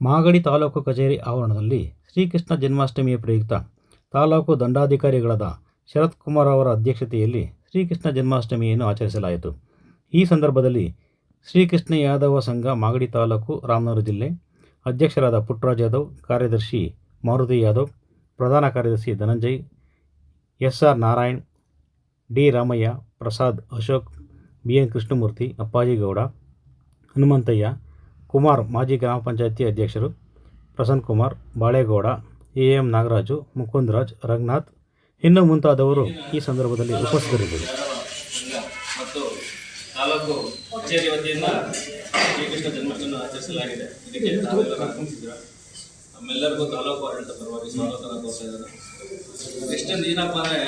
ಮಾಗಡಿ ತಾಲೂಕು ಕಚೇರಿ ಆವರಣದಲ್ಲಿ ಶ್ರೀಕೃಷ್ಣ ಜನ್ಮಾಷ್ಟಮಿಯ ಪ್ರಯುಕ್ತ ತಾಲೂಕು ದಂಡಾಧಿಕಾರಿಗಳಾದ ಶರತ್ ಕುಮಾರ್ ಅವರ ಅಧ್ಯಕ್ಷತೆಯಲ್ಲಿ ಶ್ರೀಕೃಷ್ಣ ಜನ್ಮಾಷ್ಟಮಿಯನ್ನು ಆಚರಿಸಲಾಯಿತು. ಈ ಸಂದರ್ಭದಲ್ಲಿ ಶ್ರೀಕೃಷ್ಣ ಯಾದವ ಸಂಘ ಮಾಗಡಿ ತಾಲೂಕು ರಾಮನಗರ ಜಿಲ್ಲೆ ಅಧ್ಯಕ್ಷರಾದ ಪುಟ್ಟರಾಜ್ ಯಾದವ್, ಕಾರ್ಯದರ್ಶಿ ಮಾರುತಿ ಯಾದವ್, ಪ್ರಧಾನ ಕಾರ್ಯದರ್ಶಿ Dhananjay S R Narayan, D Ramaiah, Prasad Ashok, B N Krishnamurthy Appaji Gowda Hanumanthaiah, Kumar ಮಾಜಿ ಗ್ರಾಮ ಪಂಚಾಯತಿ ಅಧ್ಯಕ್ಷರು ಪ್ರಸನ್ನ ಕುಮಾರ್, ಬಾಳೇಗೌಡ ಎ ಎಂ ನಾಗರಾಜು, ಮುಕುಂದರಾಜ್, ರಂಗನಾಥ್ ಇನ್ನು ಮುಂತಾದವರು ಈ ಸಂದರ್ಭದಲ್ಲಿ ಉಪಸ್ಥಿತರಿದ್ದರು. ಮತ್ತು ತಾಲೂಕು ವತಿಯಿಂದ ಇದಕ್ಕೆ ನಮ್ಮೆಲ್ಲರಿಗೂ ತಾಲೂಕು ಆಡಳಿತ ಪರವಾಗಿ ಸ್ವಾಗತ ಕೋರ್ತಾ ಇದ್ದಾರೆ. ಎಷ್ಟೊಂದು ಏನಪ್ಪ ಅಂದರೆ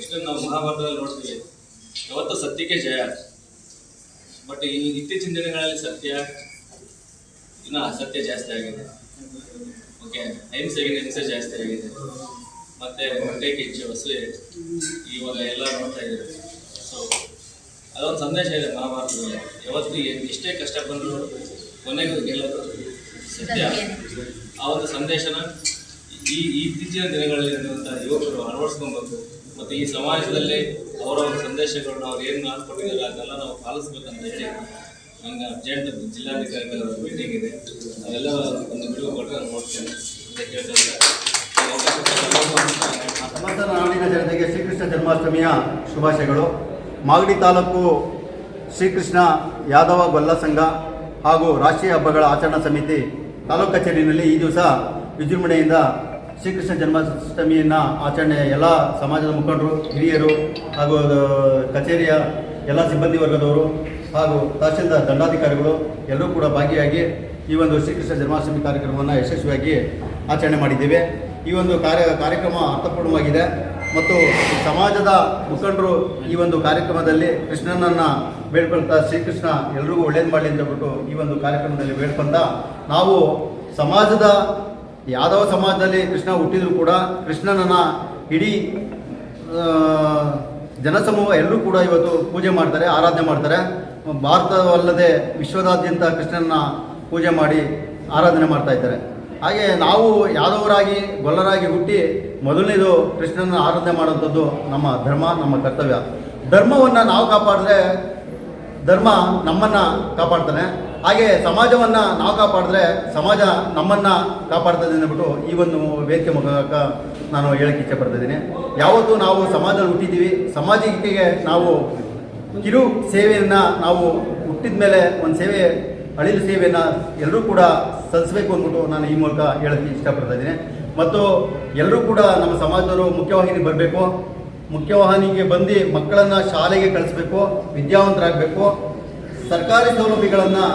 ಎಷ್ಟೊಂದು ನಾವು ಮಹಾಭಾರತದಲ್ಲಿ ನೋಡ್ತೀವಿ. ಯಾವತ್ತು ಸತ್ಯಕ್ಕೆ ಜಯ. ಬಟ್ ಈ ಇತ್ತೀಚಿನ ದಿನಗಳಲ್ಲಿ ಸತ್ಯ, ಇನ್ನು ಅಸತ್ಯ ಜಾಸ್ತಿ ಆಗಿದೆ. ಓಕೆ ಅಹಿಂಸೆಗೆ ಹಿಂಸೆ ಜಾಸ್ತಿ ಆಗಿದೆ. ಮತ್ತೆ ಹೊಟ್ಟೆ ಕಿಚ್ಚು ಹಸು ಇವಾಗ ಎಲ್ಲ ನೋಡ್ತಾ ಇದ್ದಾರೆ. ಸೊ ಅದೊಂದು ಸಂದೇಶ ಇದೆ ಮಹಾಭಾರತದಲ್ಲಿ. ಯಾವತ್ತು ಎಷ್ಟೇ ಕಷ್ಟ ಬಂದರೂ ಕೊನೆಗೂ ಗೆಲ್ಲೋದು ಸತ್ಯ. ಆ ಒಂದು ಸಂದೇಶನ ಈ ಇತ್ತೀಚಿನ ದಿನಗಳಲ್ಲಿ ಇರುವಂಥ ಯುವಕರು ಅಳವಡಿಸ್ಕೊಬೇಕು ಮತ್ತು ಈ ಸಮಾಜದಲ್ಲಿ ಅವರ ಒಂದು ಸಂದೇಶಗಳನ್ನ ಅವ್ರು ಏನು ಮಾಡಿಕೊಟ್ಟಿದ್ದಾರೆ ಅದನ್ನೆಲ್ಲ ನಾವು ಪಾಲಿಸ್ಬೇಕಂತ ಹೇಳಿ ನಂಗೆ ಅರ್ಜೆಂಟ್ ಜಿಲ್ಲಾಧಿಕಾರಿಗಳ ಮೀಟಿಂಗ್ ಇದೆ. ಅದೆಲ್ಲ ಒಂದು ಬಿಡುವು ಕೊಟ್ಟರೆ ನಾನು ನೋಡ್ತೇನೆ ಅಂತ ಹೇಳ್ತಾರೆ ನಾಡಿನ ಜನತೆಗೆ ಶ್ರೀಕೃಷ್ಣ ಜನ್ಮಾಷ್ಟಮಿಯ ಶುಭಾಶಯಗಳು. ಮಾಗಡಿ ತಾಲೂಕು ಶ್ರೀಕೃಷ್ಣ ಯಾದವ ಗೊಲ್ಲ ಸಂಘ ಹಾಗೂ ರಾಷ್ಟ್ರೀಯ ಹಬ್ಬಗಳ ಆಚರಣಾ ಸಮಿತಿ ತಾಲೂಕು ಕಚೇರಿಯಲ್ಲಿ ಈ ದಿವಸ ವಿಜೃಂಭಣೆಯಿಂದ ಶ್ರೀಕೃಷ್ಣ ಜನ್ಮಾಷ್ಟಮಿಯನ್ನು ಆಚರಣೆ ಎಲ್ಲ ಸಮಾಜದ ಮುಖಂಡರು, ಹಿರಿಯರು ಹಾಗೂ ಕಚೇರಿಯ ಎಲ್ಲ ಸಿಬ್ಬಂದಿ ವರ್ಗದವರು ಹಾಗೂ ತಹಸೀಲ್ದಾರ್ ದಂಡಾಧಿಕಾರಿಗಳು ಎಲ್ಲರೂ ಕೂಡ ಭಾಗಿಯಾಗಿ ಈ ಒಂದು ಶ್ರೀಕೃಷ್ಣ ಜನ್ಮಾಷ್ಟಮಿ ಕಾರ್ಯಕ್ರಮವನ್ನು ಯಶಸ್ವಿಯಾಗಿ ಆಚರಣೆ ಮಾಡಿದ್ದೇವೆ. ಈ ಒಂದು ಕಾರ್ಯ, ಕಾರ್ಯಕ್ರಮ ಅರ್ಥಪೂರ್ಣವಾಗಿದೆ ಮತ್ತು ಸಮಾಜದ ಮುಖಂಡರು ಈ ಒಂದು ಕಾರ್ಯಕ್ರಮದಲ್ಲಿ ಕೃಷ್ಣನನ್ನು ಬೇಡ್ಕೊಳ್ತಾ ಶ್ರೀಕೃಷ್ಣ ಎಲ್ರಿಗೂ ಒಳ್ಳೇದು ಮಾಡಲಿ ಅಂತ ಹೇಳ್ಬಿಟ್ಟು ಈ ಒಂದು ಕಾರ್ಯಕ್ರಮದಲ್ಲಿ ಬೇಡ್ಕೊಂತ ನಾವು ಸಮಾಜದ ಯಾದವ ಸಮಾಜದಲ್ಲಿ ಕೃಷ್ಣ ಹುಟ್ಟಿದ್ರು ಕೂಡ ಕೃಷ್ಣನನ್ನ ಇಡೀ ಜನಸಮೂಹ ಎಲ್ಲರೂ ಕೂಡ ಇವತ್ತು ಪೂಜೆ ಮಾಡ್ತಾರೆ, ಆರಾಧನೆ ಮಾಡ್ತಾರೆ. ಭಾರತವಲ್ಲದೆ ವಿಶ್ವದಾದ್ಯಂತ ಕೃಷ್ಣನ ಪೂಜೆ ಮಾಡಿ ಆರಾಧನೆ ಮಾಡ್ತಾ ಇದ್ದಾರೆ. ಹಾಗೆ ನಾವು ಯಾದವರಾಗಿ, ಗೊಲ್ಲರಾಗಿ ಹುಟ್ಟಿ ಮೊದಲನೇದು ಕೃಷ್ಣನ ಆರಾಧನೆ ಮಾಡುವಂಥದ್ದು ನಮ್ಮ ಧರ್ಮ, ನಮ್ಮ ಕರ್ತವ್ಯ. ಧರ್ಮವನ್ನು ನಾವು ಕಾಪಾಡಿದ್ರೆ ಧರ್ಮ ನಮ್ಮನ್ನು ಕಾಪಾಡ್ತಾನೆ. ಹಾಗೆ ಸಮಾಜವನ್ನು ನಾವು ಕಾಪಾಡಿದ್ರೆ ಸಮಾಜ ನಮ್ಮನ್ನು ಕಾಪಾಡ್ತದೆ ಅಂದ್ಬಿಟ್ಟು ಈ ಒಂದು ವೇದಿಕೆ ಮೂಲಕ ನಾನು ಹೇಳಕ್ಕೆ ಇಚ್ಛೆಪಡ್ತಿದ್ದೀನಿ ಯಾವತ್ತು ನಾವು ಸಮಾಜದಲ್ಲಿ ಹುಟ್ಟಿದ್ದೀವಿ. ಸಮಾಜಕ್ಕೆ ನಾವು ಕಿರು ಸೇವೆಯನ್ನು ನಾವು ಹುಟ್ಟಿದ ಮೇಲೆ ಒಂದು ಸೇವೆ, ಅಳಿಲು ಸೇವೆಯನ್ನು ಎಲ್ಲರೂ ಕೂಡ ಸಲ್ಲಿಸಬೇಕು ಅಂದ್ಬಿಟ್ಟು ನಾನು ಈ ಮೂಲಕ ಹೇಳಕ್ಕೆ ಇಷ್ಟಪಡ್ತಾ ಇದ್ದೀನಿ. ಮತ್ತು ಎಲ್ಲರೂ ಕೂಡ ನಮ್ಮ ಸಮಾಜದವರು ಮುಖ್ಯವಾಹಿನಿ ಬರಬೇಕು. ಮುಖ್ಯವಾಹಿನಿಗೆ ಬಂದು ಮಕ್ಕಳನ್ನು ಶಾಲೆಗೆ ಕಳಿಸ್ಬೇಕು, ವಿದ್ಯಾವಂತರಾಗಬೇಕು. ಸರ್ಕಾರಿ ಸೌಲಭ್ಯಗಳನ್ನು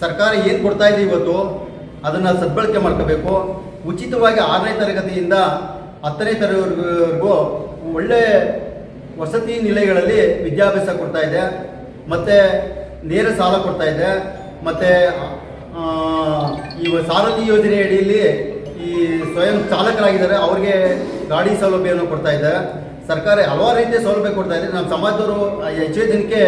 ಸರ್ಕಾರ ಏನು ಕೊಡ್ತಾ ಇದೆ ಇವತ್ತು, ಅದನ್ನು ಸದ್ಬಳಕೆ ಮಾಡ್ಕೋಬೇಕು. ಉಚಿತವಾಗಿ ಆರನೇ ತರಗತಿಯಿಂದ ಹತ್ತನೇ ತರಗತಿವರೆಗೂ ಒಳ್ಳೆ ವಸತಿ ನಿಲಯಗಳಲ್ಲಿ ವಿದ್ಯಾಭ್ಯಾಸ ಕೊಡ್ತಾ ಇದೆ. ಮತ್ತು ನೇರ ಸಾಲ ಕೊಡ್ತಾ ಇದೆ. ಮತ್ತು ಈ ಸಾರಥಿ ಯೋಜನೆ ಅಡಿಯಲ್ಲಿ ಈ ಸ್ವಯಂ ಚಾಲಕರಾಗಿದ್ದಾರೆ. ಅವ್ರಿಗೆ ಗಾಡಿ ಸೌಲಭ್ಯವನ್ನು ಕೊಡ್ತಾ ಇದೆ ಸರ್ಕಾರ ಹಲವಾರು ರೀತಿಯ ಸೌಲಭ್ಯ ಕೊಡ್ತಾ ಇದೆ ನಮ್ಮ ಸಮಾಜದವರು ಹೆಚ್ಚು ದಿನಕ್ಕೆ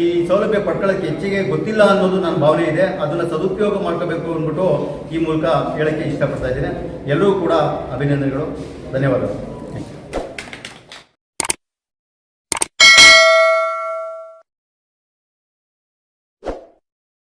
ಈ ಸೌಲಭ್ಯ ಪಡ್ಕೊಳ್ಳೋಕ್ಕೆ ಹೆಚ್ಚಿಗೆ ಗೊತ್ತಿಲ್ಲ ಅನ್ನೋದು ನನ್ನ ಭಾವನೆ ಇದೆ. ಅದನ್ನು ಸದುಪಯೋಗ ಮಾಡ್ಕೋಬೇಕು ಅಂದ್ಬಿಟ್ಟು ಈ ಮೂಲಕ ಹೇಳೋಕ್ಕೆ ಇಷ್ಟಪಡ್ತಾ ಇದ್ದೀನಿ. ಎಲ್ಲರೂ ಕೂಡ ಅಭಿನಂದನೆಗಳು. ಧನ್ಯವಾದಗಳು.